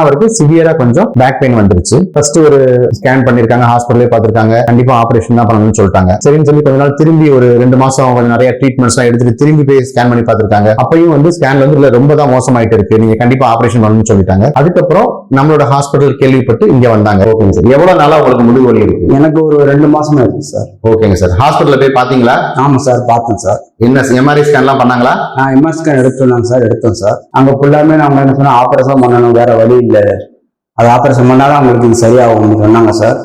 அவருக்கு சிவியரா கொஞ்சம் பேக் பெயின் வந்துருச்சு. ஃபர்ஸ்ட் ஒரு ஸ்கேன் பண்ணிருக்காங்க ஹாஸ்பிட்டலே பார்த்திருக்காங்க. கண்டிப்பா ஆபரேஷன் தான் பண்ணணும்னு சொல்லிட்டாங்க. சரின்னு சொல்லி கொஞ்ச நாள் திரும்பி ஒரு ரெண்டு மாசம் கொஞ்சம் நிறைய ட்ரீட்மெண்ட்ஸ் எல்லாம் எடுத்துட்டு திரும்பி போய் ஸ்கேன் பண்ணி பார்த்திருக்காங்க. அப்பயும் வந்து ஸ்கேன்ல வந்து இல்ல ரொம்ப தான் மோசமாயிட்டு இருக்கு. நீங்க கண்டிப்பா ஆபரேஷன் பண்ணணும்னு சொல்லிட்டாங்க. அதுக்கப்புறம் நம்மளோட ஹாஸ்பிட்டல் கேள்விப்பட்டு இங்க வந்தாங்க. ஓகேங்க சார். எவ்வளவு நாளா உங்களுக்கு முதுகு வலி இருக்கு? எனக்கு ஒரு ரெண்டு மாசமா இருக்கு சார் ஓகேங்க சார். ஹாஸ்பிட்டல்ல போய் பாத்தீங்களா ஆமா சார் பார்த்தேன் சார். என்ன எம்ஆர்ஐ ஸ்கேன்லாம் பண்ணாங்களா? நான் எம்ஆர் ஸ்கேன் எடுத்துருந்தாங்க சார் எடுத்தோம் சார் அங்க ஃபுல்லாமே நாங்கள் என்ன சொன்னால் ஆப்ரேஷன் பண்ணணும் வேற வழி இல்ல. அது ஆப்ரேஷன் பண்ணாலும் அவங்களுக்கு இது சரியாகும்னு சொன்னாங்க சார்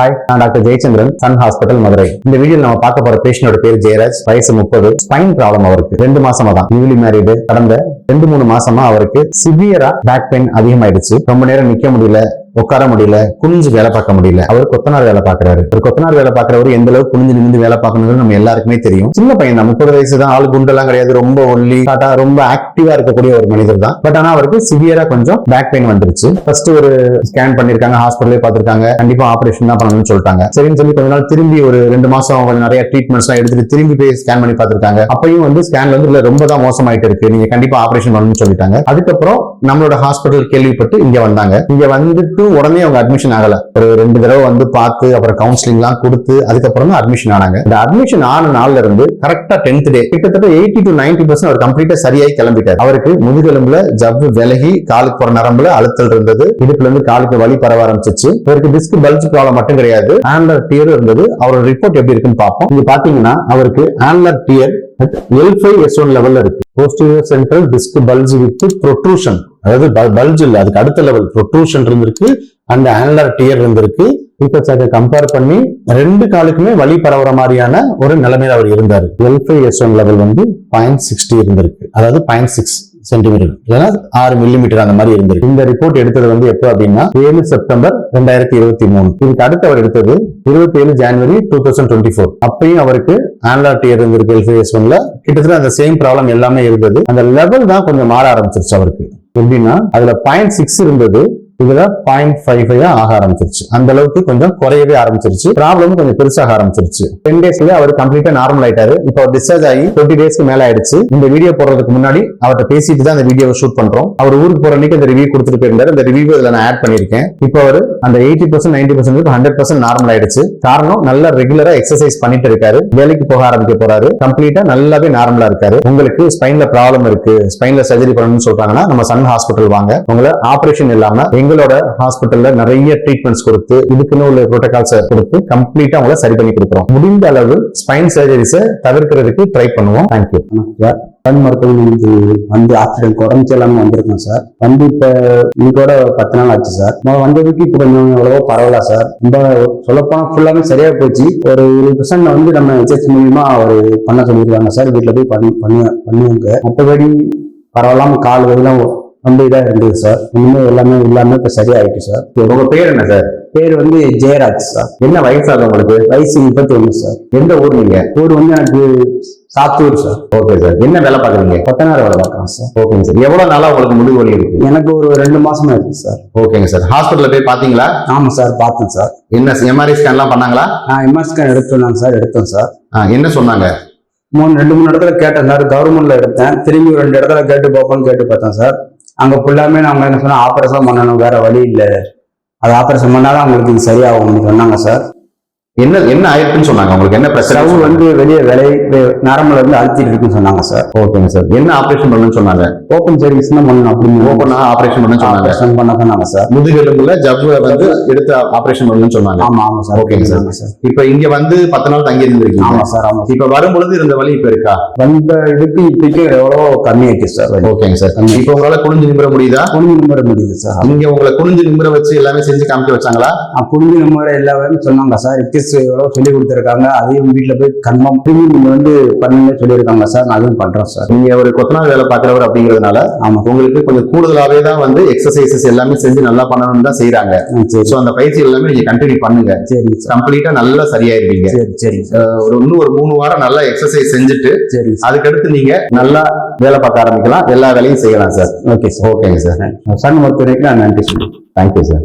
ஹாய் நான் doctor Jayachandran Sun hospital Madurai. இந்த வீடியோல நம்ம பார்க்க போற பேஷண்டோட பேர் ஜெயராஜ். வயசு முப்பது. ஸ்பைன் ப்ராப்ளம் அவருக்கு. ரெண்டு மாசமா தான். நியூலி மேரிடு கடந்த ரெண்டு மூணு மாசமா அவருக்கு சிவியரா பேக் பெயின் அதிகமாயிடுச்சு. ரொம்ப நேரம் நிக்க முடியல. உட்கார முடியல குனிஞ்சு வேலை பார்க்க முடியல. அவர் கொத்தனார் வேலை பார்க்கறாரு. ஒரு கொத்தனார் வேலை பார்க்கறவர் எந்த அளவுக்கு குனிஞ்சு நிமிந்து வேலை பார்க்கணுங்கிறது நம்ம எல்லாருக்குமே தெரியும். சின்ன பையன் தான் முப்பது வயசு தான் ஆள் குண்டெல்லாம் கிடையாது ரொம்ப ஒல்லி டாட்டா ரொம்ப ஆக்டிவா இருக்கக்கூடிய ஒரு மனிதர் தான். பட் ஆனா அவருக்கு சிவியரா கொஞ்சம் பேக் பெயின் வந்துருச்சு. ஃபர்ஸ்ட் ஒரு ஸ்கேன் பண்ணிருக்காங்க ஹாஸ்பிட்டலே பார்த்திருக்காங்க. கண்டிப்பா ஆபரேஷன் தான் பண்ணணும்னு சொல்லிட்டாங்க. சரின்னு சொல்லி கொஞ்ச நாள் திரும்பி ஒரு ரெண்டு மாசம் கொஞ்சம் நிறைய ட்ரீட்மெண்ட்ஸ் எல்லாம் எடுத்துட்டு திரும்பி போய் ஸ்கேன் பண்ணி பார்த்திருக்காங்க. அப்பயும் வந்து ஸ்கேன்ல வந்து இல்ல ரொம்ப தான் மோசமாயிட்டு இருக்கு. நீங்க கண்டிப்பா ஆபரேஷன் பண்ணணும்னு சொல்லிட்டாங்க. அதுக்கப்புறம் நம்மளோட ஹாஸ்பிட்டல் கேள்விப்பட்டு இங்க வந்தாங்க. இங்க வந்துட்டு உடனே அவங்க அட்மிஷன் ஆகல. ஒரு ரெண்டு தடவை வந்து பார்த்து அப்புறம் கவுன்சிலிங் எல்லாம் கொடுத்து அதுக்கப்புறம் தான் அட்மிஷன் ஆனாங்க. இந்த அட்மிஷன் ஆன நாள்ல இருந்து கரெக்டா டென்த் டே கிட்டத்தட்ட எயிட்டி டு நைன்டி பர்சன்ட் அவர் கம்ப்ளீட்டா சரியாகி கிளம்பிட்டார். அவருக்கு முதுகெலும்புல ஜவ்வு விலகி காலுக்கு போற நரம்புல அழுத்தல் இருந்தது. இடுப்புல இருந்து காலுக்கு வலி பரவ ஆரம்பிச்சிச்சு. இவருக்கு டிஸ்க் பல்ஜ் ப்ராப்ளம் மட்டும் கிடையாது. ஆன்லர் டியரும் இருந்தது. அவரோட ரிப்போர்ட் எப்படி இருக்குன்னு பார்ப்போம். இங்க பாத்தீங்கன்னா அவருக்கு annular tear L five S one லெவல்ல இருக்கு. Posterior central disc bulge with protrusion அதாவது பல்ஜ் இல்லை அதுக்கு அடுத்த லெவல் ப்ரொட்ரூஷன் இருந்திருக்கு அந்த ஆனலர் டியர் இருந்திருக்கு. இப்ப கம்பேர் பண்ணி ரெண்டு காலுக்குமே வழி பரவுற மாதிரியான ஒரு நிலைமையில அவர் இருந்தார். L five S one level வந்து பாயிண்ட் சிக்ஸ்டி இருந்திருக்கு. அதாவது பாயிண்ட் சிக்ஸ் சென்டிமீட்டர் இல்லைன்னா ஆறு மில்லிமீட்டர் அந்த மாதிரி இருந்திருக்கு. இந்த ரிப்போர்ட் எடுத்தது வந்து எப்போ அப்படின்னா ஏழு செப்டம்பர் ரெண்டாயிரத்தி இருபத்தி மூணு. இதுக்கு அடுத்து அவர் எடுத்தது இருபத்தி ஏழு ஜனவரி டூ தௌசண்ட் டுவெண்ட்டி ஃபோர் அப்பயும் அவருக்கு ஆன்லாட் இயர் இருந்திருக்கு எல்ஃபிஎஸ் ஒன்ல கிட்டத்தட்ட அந்த சேம் ப்ராப்ளம் எல்லாமே இருந்தது. அந்த லெவல் தான் கொஞ்சம் மாற ஆரம்பிச்சிருச்சு அவருக்கு. எப்படின்னா அதுல பாயிண்ட் சிக்ஸ் இருந்தது. இதுல பாயிண்ட் ஃபைவ் ஃபைவ் ஆக ஆரம்பிச்சிருச்சு. அந்த அளவுக்கு கொஞ்சம் குறையவே ஆரம்பிச்சிருச்சு. ப்ராப்ளமும் கொஞ்சம் பெருசாக ஆரம்பிச்சிருச்சு. டென் டேஸ்ல அவர் கம்ப்ளீட்டா நார்மல் ஆயிட்டாரு. இப்போ அவர் டிஸ்சார்ஜ் ஆகி டுவெண்ட்டி டேஸ்க்கு மேல ஆயிடுச்சு. இந்த வீடியோ போடுறதுக்கு முன்னாடி அவர்கிட்ட பேசிட்டு தான் அந்த வீடியோவை ஷூட் பண்றோம். அவர் ஊருக்கு போற அன்னைக்கு அந்த ரிவ்யூ கொடுத்துட்டு போயிருந்தாரு. அந்த ரிவ்யூ இதுல நான் ஆட் பண்ணிருக்கேன் இப்போ அவர் அந்த eighty percent ninety percent hundred percent normal ஆயிடுச்சு. காரணம் நல்லா ரெகுலரா எக்ஸசைஸ் பண்ணிட்டு இருக்காரு. வேலைக்கு போக ஆரம்பிக்க போறாரு. கம்ப்ளீட்டா நல்லாவே நார்மலா இருக்காரு. உங்களுக்கு ஸ்பைன்ல ப்ராப்ளம் இருக்கு. ஸ்பைன்ல சர்ஜரி பண்ணணும்னு சொல்றாங்கன்னா நம்ம சன் ஹாஸ்பிட்டல் வாங்க. உங்களை ஆபரேஷன் இல்லாம இவங்களோட ஹாஸ்பிட்டல்ல நிறைய ட்ரீட்மெண்ட்ஸ் கொடுத்து இதுக்குன்னு உள்ள ப்ரோட்டோகால்ஸ் கொடுத்து கம்ப்ளீட்டா உங்களை சரி பண்ணி கொடுக்குறோம். முடிந்த அளவு ஸ்பைன் சர்ஜரிஸை தவிர்க்கிறதுக்கு ட்ரை பண்ணுவோம். Thank you sir. கண் மருத்துவமனைக்கு வந்து ஆக்சிடென்ட் உடம்பு எல்லாமே வந்திருக்கோம் சார். வந்து இப்ப இன்னைக்கோட பத்து நாள் ஆச்சு சார். நான் வந்ததுக்கு இப்போ கொஞ்சம் எவ்வளவோ பரவாயில்ல சார். ரொம்ப சொல்லப்போனா ஃபுல்லாமே சரியா போச்சு. ஒரு இருபது பர்சன்ட் வந்து நம்ம எச்எஸ் மூலியமா அவர் பண்ண சொல்லியிருக்காங்க சார். வீட்டில் போய் பண்ணி பண்ணி பண்ணுவாங்க. மற்றபடி பரவாயில்லாம கால் வரையெல்லாம் ரொம்ப இதாக இருந்தது சார் ஒன்றுமே எல்லாமே இல்லாமல் இப்போ சரியாயிட்டு சார் உங்க பேர் என்ன சார் பேர் வந்து ஜெயராஜ் சார் என்ன வயசாகும் உங்களுக்கு? வயசு முப்பத்தி ஒன்று சார் எந்த ஊர் நீங்க? ஊர் வந்து எனக்கு சாத்தூர் சார் ஓகே சார் என்ன வேலை பாக்குறீங்க கொத்தனார் வேலை பார்க்குறேன் சார் ஓகேங்க சார் எவ்வளவு நாளா உங்களுக்கு முதுகு வலி இருக்கு? எனக்கு ஒரு ரெண்டு மாசமா இருக்கு சார் ஓகேங்க சார் ஹாஸ்பிட்டல்ல போய் பாத்தீங்களா ஆமா சார் பார்த்தேன் சார் என்ன எம்ஆர்ஐ ஸ்கேன்லாம் பண்ணாங்களா? நான் எம்ஆர் ஸ்கேன் எடுத்துருந்தாங்க சார் எடுத்தேன் சார் ஆ, என்ன சொன்னாங்க? மூணு ரெண்டு மூணு இடத்துல கேட்டேன் சார் கவர்மெண்ட்ல எடுத்தேன். திரும்பி ரெண்டு இடத்துல கேட்டு பார்ப்போம்னு கேட்டு பார்த்தேன் சார் அங்க ஃபுல்லாமே நாங்க என்ன சொன்னா ஆபரேஷன் பண்ணணும் வேற வழி இல்லை. அது ஆபரேஷன் பண்ணாதான் அவங்களுக்கு இது சரியாகும்னு சொன்னாங்க சார் என்ன என்ன ஆயிருக்குன்னு சொன்னாங்க? உங்களுக்கு என்ன பிரச்சனை? வந்து வெளியே விலை நரம்புல இருந்து அழுத்திட்டு இருக்குன்னு சொன்னாங்க சார். ஓகேங்க சார். என்ன ஆபரேஷன் பண்ணணும்னு சொன்னாங்க? ஓப்பன் சர்வீஸ் தான் பண்ணணும் அப்படின்னு ஓப்பனா ஆபரேஷன் பண்ணணும்னு சொன்னாங்க. பண்ண சொன்னாங்க சார். முதுகெலும்புல ஜவ்வை வந்து எடுத்து ஆபரேஷன் பண்ணணும்னு சொன்னாங்க. ஆமா ஆமா சார். ஓகேங்க சார். இப்ப இங்க வந்து பத்து நாள் தங்கி இருந்திருக்கீங்க. ஆமா சார் ஆமா இப்ப வரும்பொழுது இருந்த வலி இப்ப இருக்கா? வந்த இதுக்கு இப்படிக்கு எவ்வளோ கம்மியாயிடுச்சு சார். ஓகேங்க சார். இப்ப உங்களால குனிஞ்சு நிமிர முடியுதா? குனிஞ்சு நிமிர முடியுது சார். இங்க உங்களை குனிஞ்சு நிமிர வச்சு எல்லாமே செஞ்சு காமிக்க வச்சாங்களா? குடிஞ்சு நிமிர எல்லாமே சொன்னாங்க சார். இட்ஸ் எக்ஸசைஸ் எவ்வளோ சொல்லி கொடுத்துருக்காங்க அதையும் வீட்டில் போய் கன்ஃபார்ம் திரும்பி நீங்கள் வந்து பண்ணுங்க சொல்லியிருக்காங்க சார். நான் அதுவும் பண்ணுறோம் சார். நீங்க ஒரு கொத்தனார் வேலை பாக்குறவர் அப்படிங்கிறதுனால ஆமாம் உங்களுக்கு கொஞ்சம் கூடுதலாவே தான் வந்து எக்ஸசைசஸ் எல்லாமே செஞ்சு நல்லா பண்ணணும்னு தான் செய்யறாங்க ஆ, சரி. சோ அந்த பயிற்சி எல்லாமே நீங்க கண்டினியூ பண்ணுங்க. சார் கம்ப்ளீட்டா நல்லா சரியாயிருவீங்க. சரி சார் ஒரு இன்னும் ஒரு மூணு வாரம் நல்லா எக்ஸசைஸ் செஞ்சுட்டு சார் அதுக்கடுத்து நீங்க நல்லா வேலை பார்க்க ஆரம்பிக்கலாம். எல்லா வேலையும் செய்யலாம் சார். Okay sir. ஓகேங்க சார். சன் ஒர்க் வரைக்கும் நான் நன்றி சொல்லுவேன் தேங்க்யூ சார்